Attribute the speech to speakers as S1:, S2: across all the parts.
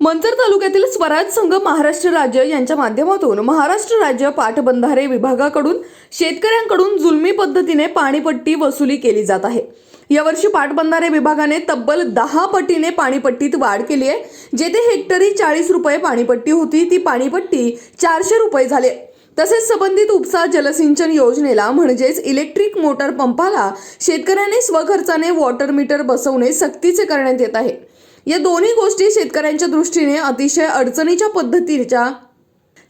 S1: मंचर तालुक्यातील स्वराज संघ महाराष्ट्र राज्य यांच्या माध्यमातून महाराष्ट्र राज्य पाटबंधारे विभागाकडून शेतकऱ्यांकडून जुलमी पद्धतीने पाणीपट्टी वसुली केली जात आहे. यावर्षी पाटबंधारे विभागाने तब्बल दहा पटीने पाणीपट्टीत वाढ केली आहे. जेथे हेक्टरी चाळीस रुपये पाणीपट्टी होती ती पाणीपट्टी चारशे रुपये झाले तसेच संबंधित उपसा जलसिंचन योजनेला म्हणजेच इलेक्ट्रिक मोटर पंपाला शेतकऱ्याने स्वखर्चाने वॉटर मीटर बसवणे सक्तीचे करण्यात येत आहे. या दोन्ही गोष्टी शेतकऱ्यांच्या दृष्टीने अतिशय अडचणीच्या पद्धतीच्या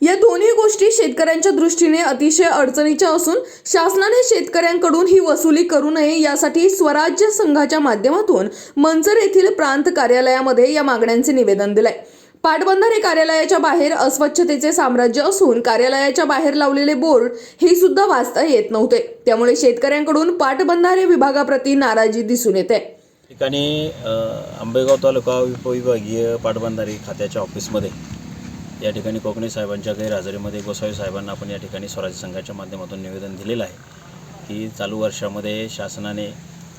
S1: या दोन्ही गोष्टी शेतकऱ्यांच्या दृष्टीने अतिशय अडचणीच्या असून शासनाने शेतकऱ्यांकडून ही वसुली करू नये यासाठी स्वराज्य संघाच्या माध्यमातून मंचर येथील प्रांत कार्यालयामध्ये या मागण्यांचे निवेदन दिलंय. पाटबंधारे कार्यालयाच्या बाहेर अस्वच्छतेचे साम्राज्य असून कार्यालयाच्या बाहेर लावलेले बोर्ड हे सुद्धा वाचता येत नव्हते. त्यामुळे शेतकऱ्यांकडून पाटबंधारे विभागाप्रती नाराजी दिसून येते.
S2: ठिकाणी आंबेगाव तालुका उपविभागीय पाटबंधारे खात्याच्या ऑफिसमध्ये या ठिकाणी कोकणी साहेबांच्या गैरहजेरीमध्ये गोसावी साहेबांना आपण या ठिकाणी स्वराज्य संघाच्या माध्यमातून निवेदन दिलेलं आहे की चालू वर्षामध्ये शासनाने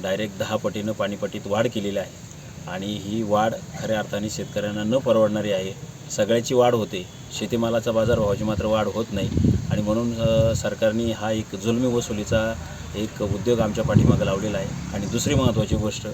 S2: डायरेक्ट दहा पटीनं पाणीपट्टीत वाढ केलेली आहे. आणि ही वाढ खऱ्या अर्थाने शेतकऱ्यांना न परवडणारी आहे. सगळ्याची वाढ होते. शेतीमालाचा बाजारभावाची मात्र वाढ होत नाही. आणि म्हणून सरकारने हा एक जुलमी वसुलीचा एक उद्योग आमच्या पाठीमागं लावलेला आहे. आणि दुसरी महत्त्वाची गोष्ट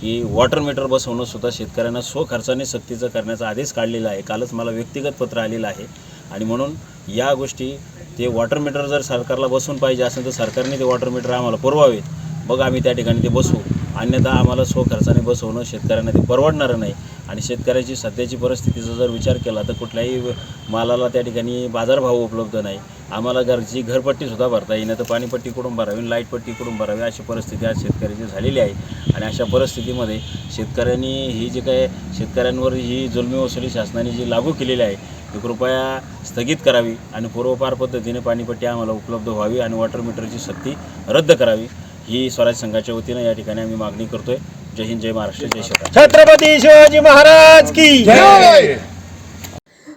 S2: की वॉटर मीटर बसवणंसुद्धा शेतकऱ्यांना स्वखर्चाने सक्तीचं करण्याचा आदेश काढलेला आहे. कालच मला व्यक्तिगत पत्र आलेलं आहे. आणि म्हणून या गोष्टी ते वॉटर मीटर जर सरकारला बसवून पाहिजे असेल तर सरकारने ते वॉटर मीटर आम्हाला पुरवावेत. मग आम्ही त्या ठिकाणी ते बसवू. अन्यथा आम्हाला स्वखर्चाने बसवणं शेतकऱ्यांना ते परवडणारं नाही. आणि शेतकऱ्याची सध्याची परिस्थितीचा जर विचार केला तर कुठल्याही मालाला त्या ठिकाणी बाजारभाव उपलब्ध नाही. आम्हाला घरची घरपट्टीसुद्धा भरता येईन तर पाणीपट्टी कुठून भरावी लाईटपट्टी कुठून भरावी अशी परिस्थिती आज शेतकऱ्याची झालेली आहे. आणि अशा परिस्थितीमध्ये शेतकऱ्यांनी ही जी काय शेतकऱ्यांवर ही जुलमी वसुली शासनाने जी लागू केलेली आहे ती कृपया स्थगित करावी. आणि पूर्वपार पद्धतीने पाणीपट्टी आम्हाला उपलब्ध व्हावी आणि वॉटर मीटरची सक्ती रद्द करावी. ही स्वराज संघाच्या वतीनं या ठिकाणी आम्ही मागणी करतोय. जय हिंद जय महाराष्ट्र जय शिवराय
S3: छत्रपती शिवाजी महाराज की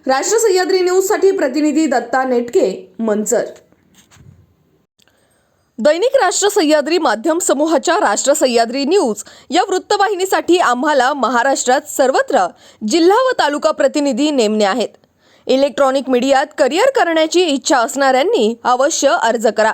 S1: राष्ट्र सह्याद्री न्यूजसाठी प्रतिनिधी दत्ता नेटके मंचर. दैनिक राष्ट्र सह्याद्री माध्यम समूहाच्या राष्ट्र सह्याद्री न्यूज या वृत्तवाहिनीसाठी आम्हाला महाराष्ट्रात सर्वत्र जिल्हा व तालुका प्रतिनिधी नेमणे आहेत. इलेक्ट्रॉनिक मीडियात करिअर करण्याची इच्छा असणाऱ्यांनी अवश्य अर्ज करा.